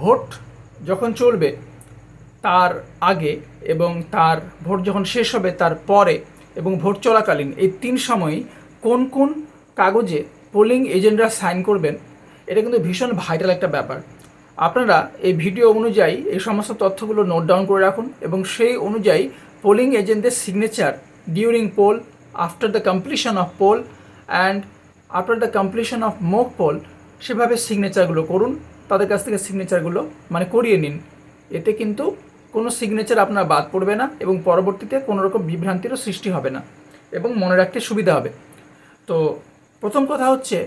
Vote যখন চলবে, তার আগে এবং তার ভোট যখন শেষ হবে, তার পরে এবং ভোট চলাকালীন এই তিন সময়ই কোন কোন কাগজে পোলিং এজেন্টরা সাইন করবেন, এটা কিন্তু ভীষণ ভাইটাল একটা ব্যাপার। আপনারা এই ভিডিও অনুযায়ী এই সমস্ত তথ্যগুলো নোট ডাউন করে রাখুন এবং সেই অনুযায়ী পোলিং এজেন্টদের signature during poll after the completion of poll and after the completion of mock poll সেভাবে সিগনেচারগুলো করুন। তাদের কাছ থেকে সিগনেচারগুলো মানে করিয়ে নিন। এতে কিন্তু কোনো সিগনেচার আপনার বাদ পড়বে না এবং পরবর্তীতে কোনো রকম বিভ্রান্তিরও সৃষ্টি হবে না এবং মনে রাখতে সুবিধা হবে। তো প্রথম কথা হচ্ছে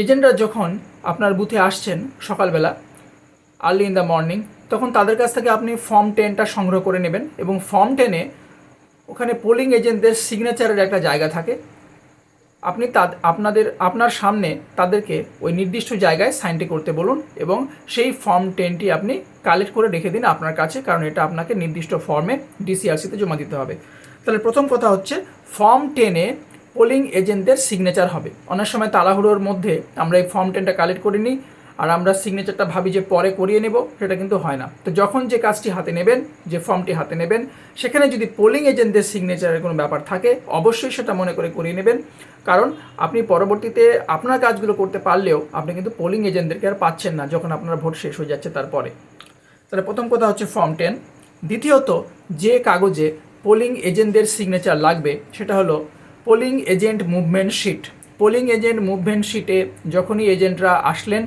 এজেন্টরা যখন আপনার বুথে আসছেন সকালবেলা আর্লি ইন দ্য মর্নিং তখন তাদের কাছ থেকে আপনি ফর্ম টেনটা সংগ্রহ করে নেবেন এবং ফর্ম টেনে ওখানে পোলিং এজেন্টদের সিগনেচারের একটা জায়গা থাকে। আপনি তা আপনাদের, আপনার সামনে তাদেরকে ওই নির্দিষ্ট জায়গায় সাইনটি করতে বলুন এবং সেই ফর্ম টেনটি আপনি কালেক্ট করে রেখে দিন আপনার কাছে, কারণ এটা আপনাকে নির্দিষ্ট ফর্মে ডিসিআরসিতে জমা দিতে হবে। তাহলে প্রথম কথা হচ্ছে ফর্ম টেনে পোলিং এজেন্টদের সিগনেচার হবে। অনেক সময় তাড়াহুড়োর মধ্যে আমরা এই ফর্ম টেনটা কালেক্ট করে নিই আর আমরা সিগনেচারটা ভাবি যে পরে করিয়ে নেব, সেটা কিন্তু হয় না। তো যখন যে কাজটি হাতে নেবেন, যে ফর্মটি হাতে নেবেন, সেখানে যদি পোলিং এজেন্টদের সিগনেচারের কোনো ব্যাপার থাকে, অবশ্যই সেটা মনে করে করিয়ে নেবেন। কারণ আপনি পরবর্তীতে আপনার কাজগুলো করতে পারলেও আপনি কিন্তু পোলিং এজেন্টদেরকে আর পাচ্ছেন না যখন আপনার ভোট শেষ হয়ে যাচ্ছে তারপরে। তাহলে প্রথম কথা হচ্ছে ফর্ম টেন দ্বিতীয়ত, যে কাগজে পোলিং এজেন্টদের সিগনেচার লাগবে, সেটা হলো polling agent movement sheet polling agent movement শিটে যখনই এজেন্টরা আসলেন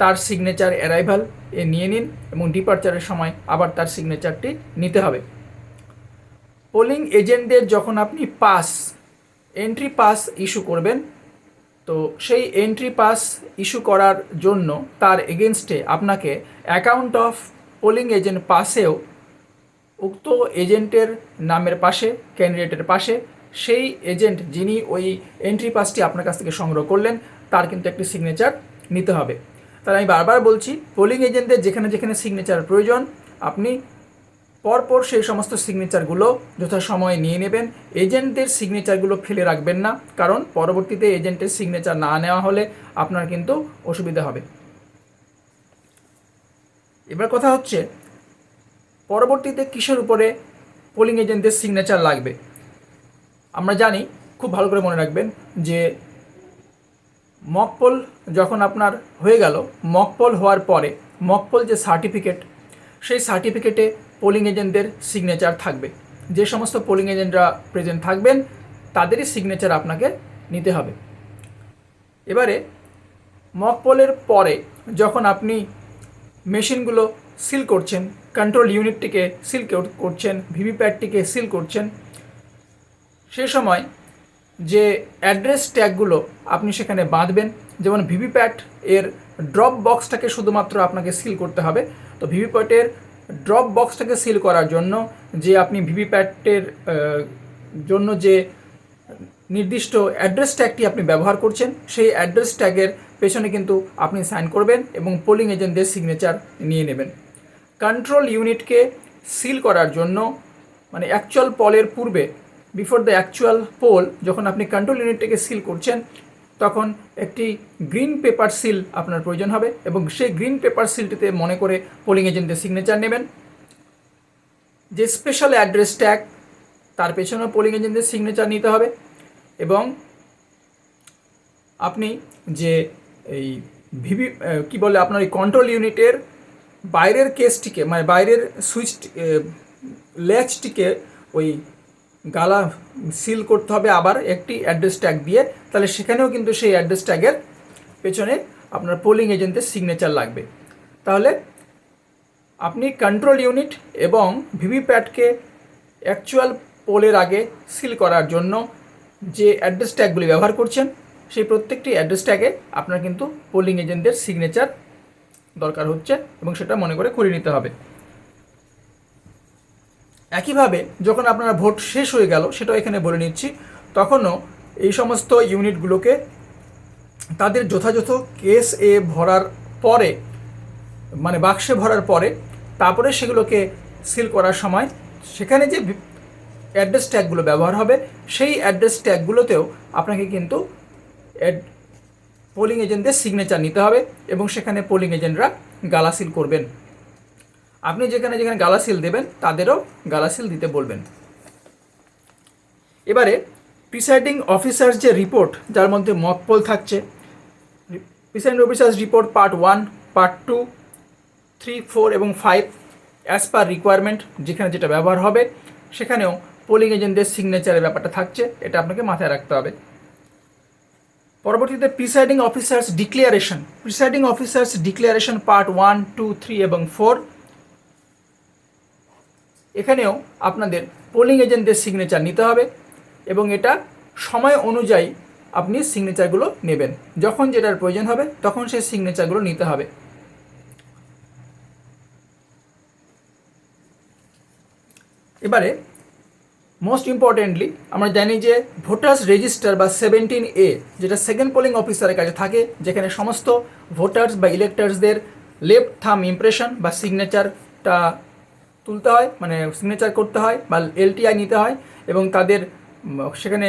তার সিগনেচার অ্যারাইভাল এ নিয়ে নিন এবং ডিপার্চারের সময় আবার তার সিগনেচারটি নিতে হবে। পোলিং এজেন্টদের যখন আপনি পাস এন্ট্রি পাস ইস্যু করবেন, তো সেই এন্ট্রি পাস ইস্যু করার জন্য তার এগেনস্টে আপনাকে অ্যাকাউন্ট অফ পোলিং এজেন্ট পাসেও উক্ত এজেন্টের নামের পাশে ক্যান্ডিডেটের পাশে সেই এজেন্ট যিনি ওই এন্ট্রি পাসটি আপনার কাছ থেকে সংগ্রহ করলেন, তার কিন্তু একটি সিগনেচার নিতে হবে। তাহলে আমি বারবার বলছি পোলিং এজেন্টদের যেখানে যেখানে সিগনেচার প্রয়োজন, আপনি পরপর সেই সমস্ত সিগনেচারগুলো যথাসময়ে নিয়ে নেবেন। এজেন্টদের সিগনেচারগুলো ফেলে রাখবেন না, কারণ পরবর্তীতে এজেন্টের সিগনেচার না নেওয়া হলে আপনার কিন্তু অসুবিধা হবে। এবার কথা হচ্ছে, পরবর্তীতে কিসের উপরে পোলিং এজেন্টদের সিগনেচার লাগবে? আমরা জানি, খুব ভালো করে মনে রাখবেন যে মকপোল যখন আপনার হয়ে গেল, মকপোল হওয়ার পরে মকপোল যে সার্টিফিকেট সেই সার্টিফিকেটে পোলিং এজেন্টদের সিগনেচার থাকবে। যে সমস্ত পোলিং এজেন্টরা প্রেজেন্ট থাকবেন, তাদেরই সিগনেচার আপনাকে নিতে হবে। এবারে মকপোলের পরে যখন আপনি মেশিনগুলো সিল করছেন কন্ট্রোল ইউনিটটিকে সিল করছেন, ভিভিপ্যাটটিকে সিল করছেন, সে সময় যে অ্যাড্রেস ট্যাগগুলো আপনি সেখানে বাঁধবেন, যেমন ভিভিপ্যাট এর ড্রপ বক্সটাকে শুধুমাত্র আপনাকে সিল করতে হবে। তো ভিভিপ্যাটের ড্রপ বক্সটাকে সিল করার জন্য যে আপনি ভিভিপ্যাটের জন্য যে নির্দিষ্ট অ্যাড্রেস ট্যাগটি আপনি ব্যবহার করছেন, সেই অ্যাড্রেস ট্যাগের পেছনে কিন্তু আপনি সাইন করবেন এবং পোলিং এজেন্টদের সিগনেচার নিয়ে নেবেন। কন্ট্রোল ইউনিটকে সিল করার জন্য মানে অ্যাকচুয়াল পলের পূর্বে বিফোর দ্য অ্যাকচুয়াল পোল যখন আপনি কন্ট্রোল ইউনিটটাকে সিল করছেন, তখন একটি গ্রিন পেপার সিল আপনার প্রয়োজন হবে এবং সেই গ্রিন পেপার সিলটিতে মনে করে পোলিং এজেন্টের সিগনেচার নেবেন। যে স্পেশাল অ্যাড্রেস ট্যাগ তার পেছনেও পোলিং এজেন্টের সিগনেচার নিতে হবে এবং আপনি যে এই ভিভি কি বলে আপনার এই কন্ট্রোল ইউনিটের বাইরের কেসটিকে মানে বাইরের সুইচ ল্যাচটিকে ওই গালা সিল করতে হবে আবার একটি অ্যাড্রেস ট্যাগ দিয়ে, তাহলে সেখানেও কিন্তু সেই অ্যাড্রেস ট্যাগের পেছনে আপনার পোলিং এজেন্টের সিগনেচার লাগবে। তাহলে আপনি কন্ট্রোল ইউনিট এবং ভিভিপ্যাটকে অ্যাকচুয়াল পোলের আগে সিল করার জন্য যে অ্যাড্রেস ট্যাগগুলি ব্যবহার করছেন, সেই প্রত্যেকটি অ্যাড্রেস ট্যাগে আপনার কিন্তু পোলিং এজেন্টদের সিগনেচার দরকার হচ্ছে এবং সেটা মনে করে করে নিতে হবে। একইভাবে যখন আপনার ভোট শেষ হয়ে গেল, সেটাও এখানে বলে নিচ্ছি, তখনও এই সমস্ত ইউনিটগুলোকে তাদের যথাযথ কেস এ ভরার পরে মানে বাক্সে ভরার পরে, তারপরে সেগুলোকে সিল করার সময় সেখানে যে অ্যাড্রেস ট্যাগগুলো ব্যবহার হবে, সেই অ্যাড্রেস ট্যাগগুলোতেও আপনাকে কিন্তু অ্যাড পোলিং এজেন্টদের সিগনেচার নিতে হবে এবং সেখানে পোলিং এজেন্টরা গালাসিল করবেন। আপনি যেখানে যেখানে গালাসিল দেবেন, তাদেরও গালাসিল দিতে বলবেন। এবারে প্রিসাইডিং অফিসার যে রিপোর্ট যার মধ্যে মকপল থাকছে presiding officers report part one part two three four এবং ফাইভ অ্যাজ পার রিকোয়ারমেন্ট যেখানে যেটা ব্যবহার হবে, সেখানেও পোলিং এজেন্টদের সিগনেচারের ব্যাপারটা থাকছে, এটা আপনাকে মাথায় রাখতে হবে। পরবর্তীতে presiding officers declaration presiding officers declaration part one two three এবং ফোর এখানেও আপনাদের পোলিং এজেন্টদের সিগনেচার নিতে হবে এবং এটা সময় অনুযায়ী আপনি সিগনেচারগুলো নেবেন। যখন যেটার প্রয়োজন হবে, তখন সেই সিগনেচারগুলো নিতে হবে। এবারে মোস্ট ইম্পর্টেন্টলি আমরা জানি যে ভোটার্স রেজিস্টার বা সেভেন্টিন এ যেটা সেকেন্ড পোলিং অফিসারের কাছে থাকে, যেখানে সমস্ত ভোটার্স বা ইলেক্টার্সদের লেফট থাম ইমপ্রেশন বা সিগনেচারটা তুলতে হয় মানে সিগনেচার করতে হয় বা এলটিআই নিতে হয় এবং তাদের সেখানে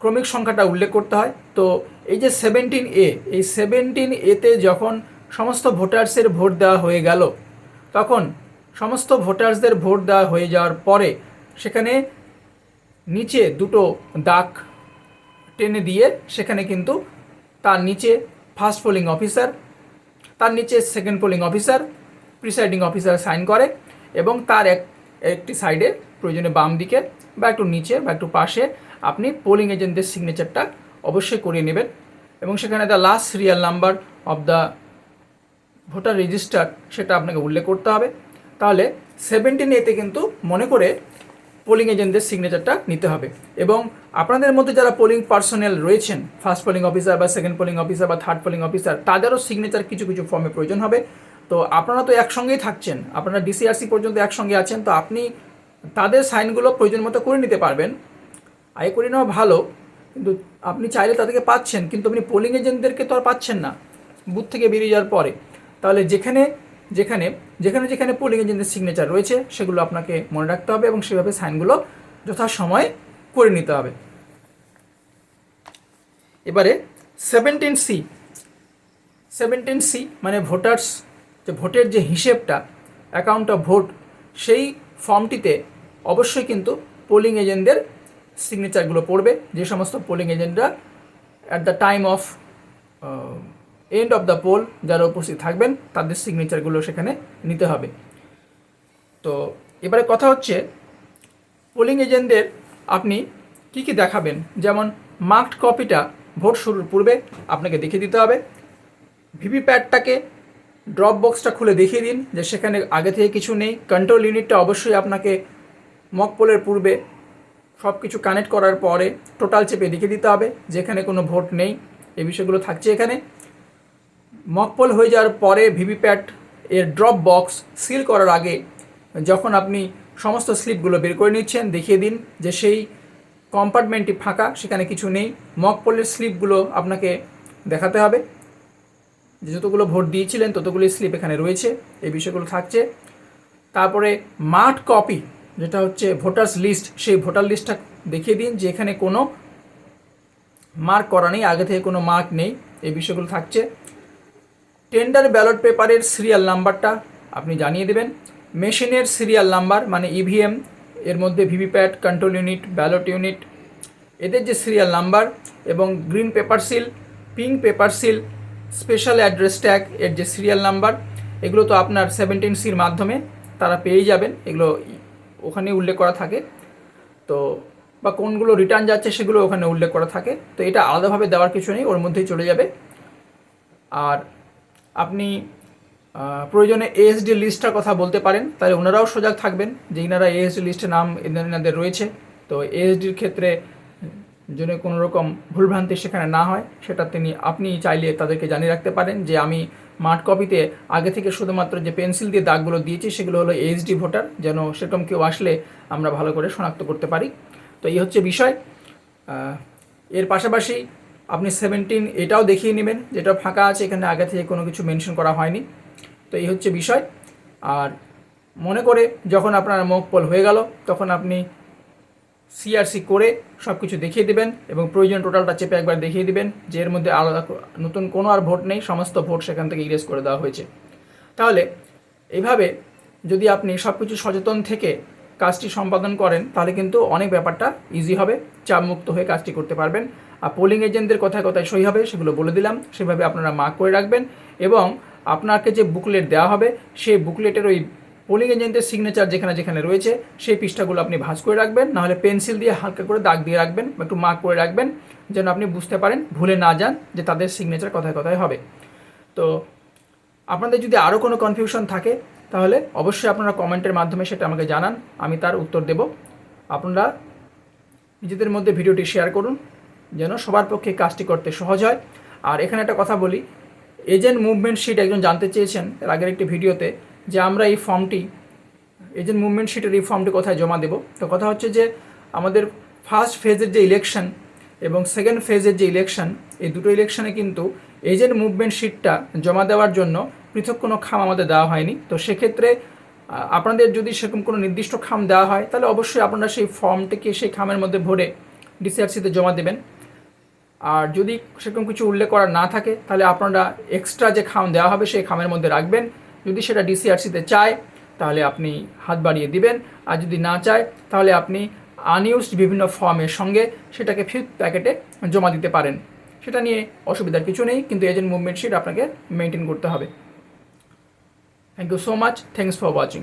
ক্রমিক সংখ্যাটা উল্লেখ করতে হয়। তো এই যে সেভেন্টিন এ এই সেভেন্টিন এতে যখন সমস্ত ভোটার্সের ভোট দেওয়া হয়ে গেল, তখন সমস্ত ভোটার্সদের ভোট দেওয়া হয়ে যাওয়ার পরে সেখানে নিচে দুটো দাগ টেনে দিয়ে সেখানে কিন্তু তার নিচে ফার্স্ট পোলিং অফিসার তার নিচে second polling officer presiding officer sign করে এবং তার এক, একটি সাইডে প্রয়োজনে বাম দিকে বা একটু নিচে বা একটু পাশে আপনি পোলিং এজেন্টদের সিগনেচারটা অবশ্যই করিয়ে নেবেন এবং সেখানে the last serial number of the voter register সেটা আপনাকে উল্লেখ করতে হবে। তাহলে সেভেন্টিন এতে কিন্তু মনে করে পোলিং এজেন্টদের সিগনেচারটা নিতে হবে এবং আপনাদের মধ্যে যারা পোলিং পার্সোনেল রয়েছেন ফার্স্ট পোলিং অফিসার বা সেকেন্ড পোলিং অফিসার বা থার্ড পোলিং অফিসার তাদেরও সিগনেচার কিছু কিছু ফর্মে প্রয়োজন হবে। তো আপনারা তো একসঙ্গেই থাকছেন, আপনারা ডিসিআরসি পর্যন্ত একসঙ্গে আছেন, তো আপনি তাদের সাইনগুলো প্রয়োজন মতো করে নিতে পারবেন। আয় করে নেওয়া ভালো, কিন্তু আপনি চাইলে তাদেরকে পাচ্ছেন, কিন্তু আপনি পোলিং এজেন্টদেরকে তো আর পাচ্ছেন না, বুথ থেকে বেরিয়ে যাওয়ার পরে। তাহলে যেখানে যেখানে যেখানে যেখানে পোলিং এজেন্টের সিগনেচার রয়েছে, সেগুলো আপনাকে মনে রাখতে হবে এবং সেভাবে সাইনগুলো যথাসময়ে করে নিতে হবে। এবারে সেভেন্টিন সি সেভেন্টিন সি মানে ভোটার্স যে ভোটের যে হিসেবটা অ্যাকাউন্ট অফ ভোট সেই ফর্মটিতে অবশ্যই কিন্তু পোলিং এজেন্টদের সিগনেচারগুলো পড়বে। যে সমস্ত polling এজেন্টরা at the time of end of the poll যারা উপস্থিত থাকবেন, তাদের সিগনেচারগুলো সেখানে নিতে হবে। তো এবারে কথা হচ্ছে পোলিং এজেন্টদের আপনি কি কি দেখাবেন? যেমন মার্কড কপিটা ভোট শুরুর পূর্বে আপনাকে দেখিয়ে দিতে হবে। ভিভিপ্যাটটাকে ড্রপ বক্সটা খুলে দেখিয়ে দিন যে সেখানে আগে থেকে কিছু নেই। কন্ট্রোল ইউনিটটা অবশ্যই আপনাকে মক পোলের পূর্বে সব কিছু কানেক্ট করার পরে টোটাল চেপে দেখিয়ে দিতে হবে, যেখানে কোনো ভোট নেই। এই বিষয়গুলো থাকছে এখানে। মকপল হয়ে যাওয়ার পরে ভিভিপ্যাট এর ড্রপ বক্স সিল করার আগে যখন আপনি সমস্ত স্লিপগুলো বের করে নিচ্ছেন, দেখিয়ে দিন যে সেই কম্পার্টমেন্টটি ফাঁকা, সেখানে কিছু নেই। মকপলের স্লিপগুলো আপনাকে দেখাতে হবে। যে যতগুলো ভোট দিয়েছিলেন ততগুলি স্লিপ এখানে রয়েছে। এই বিষয়গুলো থাকছে। তারপরে মাঠ কপি যেটা হচ্ছে ভোটার্স লিস্ট সেই ভোটার লিস্টটা দেখিয়ে দিন, যে এখানে কোনো মার্ক করা নেই, আগে থেকে কোনো মার্ক নেই। এই বিষয়গুলো থাকছে। টেন্ডার ব্যালট পেপারের সিরিয়াল নাম্বারটা আপনি জানিয়ে দেবেন। মেশিনের সিরিয়াল নাম্বার মানে ইভিএম এর মধ্যে VVPAT control unit ballot unit এদের যে সিরিয়াল নাম্বার এবং green paper seal pink paper seal special address tag এর যে সিরিয়াল নাম্বার এগুলো তো আপনার সেভেন্টিন সির মাধ্যমে তারা পেয়ে যাবেন। এগুলো ওখানে উল্লেখ করা থাকে। তো, বা কোনগুলো রিটার্ন যাচ্ছে সেগুলো ওখানে উল্লেখ করা থাকে। তো এটা আলাদাভাবে দেওয়ার কিছু নেই, ওর মধ্যেই চলে যাবে। আর আপনি প্রয়োজনে এএসডি লিস্টটার কথা বলতে পারেন। তাহলে ওনারাও সজাগ থাকবেন যে ইনারা এএসডি লিস্টে নাম এনাদের রয়েছে। তো এএসডির ক্ষেত্রে যেন কোনো রকম ভুলভ্রান্তি সেখানে না হয়। সেটা তিনি, আপনি চাইলে তাদেরকে জানিয়ে রাখতে পারেন যে আমি মাঠ কপিতে আগে থেকে শুধুমাত্র যে পেন্সিল দিয়ে দাগগুলো দিয়েছি সেগুলো হলো এইচডি ভোটার, যেন সেরকম কেউ আসলে আমরা ভালো করে শনাক্ত করতে পারি। তো এই হচ্ছে বিষয়। এর পাশাপাশি আপনি সেভেন্টিন এটাও দেখিয়ে নেবেন, যেটা ফাঁকা আছে, এখানে আগে থেকে কোনো কিছু মেনশন করা হয়নি। তো এই হচ্ছে বিষয়। আর মনে করে যখন আপনার মুখ পোল হয়ে গেল, তখন আপনি সিআরসি করে সব কিছু দেখিয়ে দেবেন এবং প্রয়োজন টোটালটা চেপে একবার দেখিয়ে দেবেন যে এর মধ্যে আলাদা নতুন কোনো আর ভোট নেই, সমস্ত ভোট সেখান থেকে ইরেজ করে দেওয়া হয়েছে। তাহলে এইভাবে যদি আপনি সব কিছু সচেতন থেকে কাজটি সম্পাদন করেন, তাহলে কিন্তু অনেক ব্যাপারটা ইজি হবে, চাপমুক্ত হয়ে কাজটি করতে পারবেন। আর পোলিং এজেন্টদের কথায় কথায় সই হবে, সেগুলো বলে দিলাম, সেভাবে আপনারা মার্ক করে রাখবেন এবং আপনাকে যে বুকলেট দেওয়া হবে, সেই বুকলেটের ওই পোলিং এজেন্টের সিগনেচার যেখানে যেখানে রয়েছে, সেই পৃষ্ঠাগুলো আপনি ভাঁজ করে রাখবেন। নাহলে পেন্সিল দিয়ে হালকা করে দাগ দিয়ে রাখবেন বা একটু মার্ক করে রাখবেন, যেন আপনি বুঝতে পারেন, ভুলে না যান যে তাদের সিগনেচার কথায় কথায় হবে। তো আপনাদের যদি আরও কোনো কনফিউশন থাকে, তাহলে অবশ্যই আপনারা কমেন্টের মাধ্যমে সেটা আমাকে জানান, আমি তার উত্তর দেব। আপনারা নিজেদের মধ্যে ভিডিওটি শেয়ার করুন, যেন সবার পক্ষে কাজটি করতে সহজ হয়। আর এখানে একটা কথা বলি এজেন্ট মুভমেন্ট শিট একজন জানতে চেয়েছেন, এর আগের একটি ভিডিওতে যে আমরা এই ফর্মটি, এজেন্ট মুভমেন্ট শিটের এই ফর্মটি কোথায় জমা দেব? তো কথা হচ্ছে যে আমাদের ফার্স্ট ফেজের যে ইলেকশন এবং সেকেন্ড ফেজের যে ইলেকশন এই দুটো ইলেকশনে কিন্তু এজেন্ট মুভমেন্ট শিটটা জমা দেওয়ার জন্য পৃথক কোনো খাম আমাদের দেওয়া হয়নি। তো সেক্ষেত্রে আপনাদের যদি সেরকম কোনো নির্দিষ্ট খাম দেওয়া হয়, তাহলে অবশ্যই আপনারা সেই ফর্মটিকে সেই খামের মধ্যে ভরে ডিসিআরসিতে জমা দেবেন। আর যদি সেরকম কিছু উল্লেখ করা না থাকে, তাহলে আপনারা এক্সট্রা যে খাম দেওয়া হবে, সেই খামের মধ্যে রাখবেন। যদি সেটা ডিসিআরসিতে চায়, তাহলে আপনি হাত বাড়িয়ে দিবেন। আর যদি না চায়, তাহলে আপনি আনইউজড বিভিন্ন ফর্মের সঙ্গে সেটাকে ফিফথ প্যাকেটে জমা দিতে পারেন। সেটা নিয়ে অসুবিধার কিছু নেই, কিন্তু এজেন্ট মুভমেন্ট শিট আপনাকে মেনটেন করতে হবে। Thank you so much thanks for watching